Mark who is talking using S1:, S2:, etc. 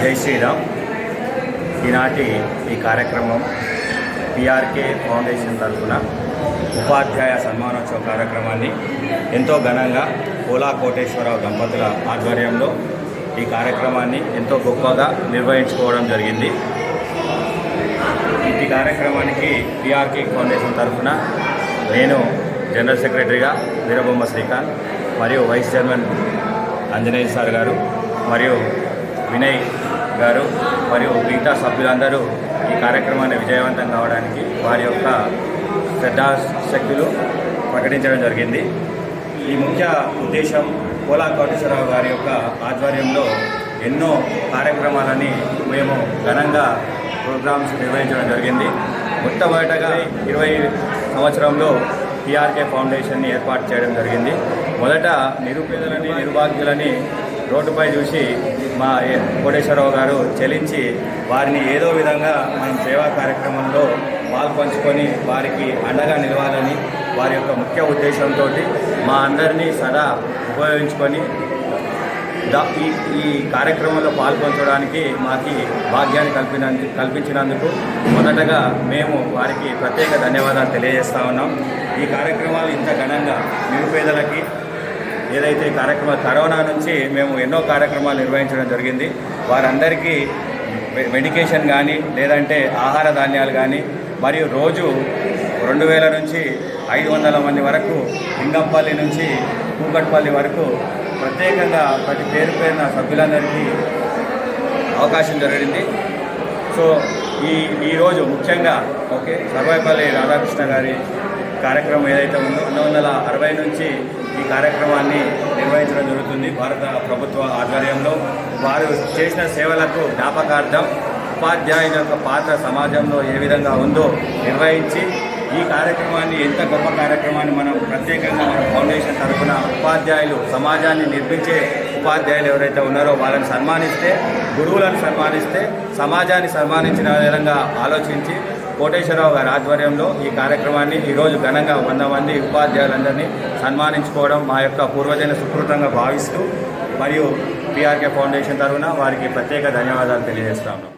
S1: జై శ్రీరామ్. ఈనాటి ఈ కార్యక్రమం పిఆర్కే ఫౌండేషన్ తరఫున ఉపాధ్యాయ సన్మానోత్సవ కార్యక్రమాన్ని ఎంతో ఘనంగా కోలా కోటేశ్వరరావు దంపతుల ఆధ్వర్యంలో ఈ కార్యక్రమాన్ని ఎంతో గొప్పగా నిర్వహించుకోవడం జరిగింది. ఈ కార్యక్రమానికి పిఆర్కే ఫౌండేషన్ తరఫున నేను జనరల్ సెక్రటరీగా వీరబొమ్మ శ్రీకాంత్ మరియు వైస్ చైర్మన్ ఆంజనేయ సార్ గారు మరియు వినయ్ గారు మరియు మిగతా సభ్యులందరూ ఈ కార్యక్రమాన్ని విజయవంతం కావడానికి వారి యొక్క శ్రద్ధాశక్తులు ప్రకటించడం జరిగింది. ఈ ముఖ్య ఉద్దేశం కోలా కోటేశ్వరరావు గారి యొక్క ఆధ్వర్యంలో ఎన్నో కార్యక్రమాలని మేము ఘనంగా ప్రోగ్రామ్స్ నిర్వహించడం జరిగింది. మొట్టమొదటగా ఇరవై సంవత్సరంలో టీఆర్కే ఫౌండేషన్ని ఏర్పాటు చేయడం జరిగింది. మొదట నిరుపేదలని నిర్భాగ్యులని రోడ్డుపై చూసి మా కోటేశ్వరరావు గారు చెలించి వారిని ఏదో విధంగా మనం సేవా కార్యక్రమంలో పాల్పంచుకొని వారికి అండగా నిలవాలని వారి యొక్క ముఖ్య ఉద్దేశంతో మా అందరినీ సదా ఉపయోగించుకొని ఈ ఈ కార్యక్రమంలో పాల్పంచడానికి మాకు భాగ్యాన్ని కల్పిన కల్పించినందుకు మొదటగా మేము వారికి ప్రత్యేక ధన్యవాదాలు తెలియజేస్తా ఉన్నాం. ఈ కార్యక్రమాలు ఇంత ఘనంగా నిరుపేదలకి ఏదైతే కార్యక్రమం కరోనా నుంచి మేము ఎన్నో కార్యక్రమాలు నిర్వహించడం జరిగింది వారందరికీ మెడికేషన్ కానీ లేదంటే ఆహార ధాన్యాలు కానీ మరియు రోజు రెండు వేల నుంచి ఐదు వందల మంది వరకు లింగంపల్లి నుంచి కూకట్పల్లి వరకు ప్రత్యేకంగా ప్రతి పేరు పేరున సభ్యులందరికీ అవకాశం జరిగింది. సో ఈ ఈరోజు ముఖ్యంగా ఓకే సర్వేపల్లి రాధాకృష్ణ గారి కార్యక్రమం ఏదైతే ఉందో రెండు వందల అరవై నుంచి ఈ కార్యక్రమాన్ని నిర్వహించడం జరుగుతుంది భారత ప్రభుత్వ ఆధ్వర్యంలో. వారు చేసిన సేవలకు జ్ఞాపకార్థం ఉపాధ్యాయుల యొక్క పాత్ర సమాజంలో ఏ విధంగా ఉందో నిర్వహించి ఈ కార్యక్రమాన్ని ఎంత గొప్ప కార్యక్రమాన్ని మనం ప్రత్యేకంగా మన ఫౌండేషన్ తరఫున ఉపాధ్యాయులు సమాజాన్ని నిర్మించే ఉపాధ్యాయులు ఎవరైతే ఉన్నారో వాళ్ళని సన్మానిస్తే గురువులను సన్మానిస్తే సమాజాన్ని సన్మానించిన విధంగా ఆలోచించి కోటేశ్వరరావు గారి ఆధ్వర్యంలో ఈ కార్యక్రమాన్ని ఈరోజు ఘనంగా వంద మంది ఉపాధ్యాయులందరినీ సన్మానించుకోవడం మా యొక్క పూర్వజన సుకృతంగా భావిస్తూ మరియు పిఆర్కే ఫౌండేషన్ తరఫున వారికి ప్రత్యేక ధన్యవాదాలు తెలియజేస్తాము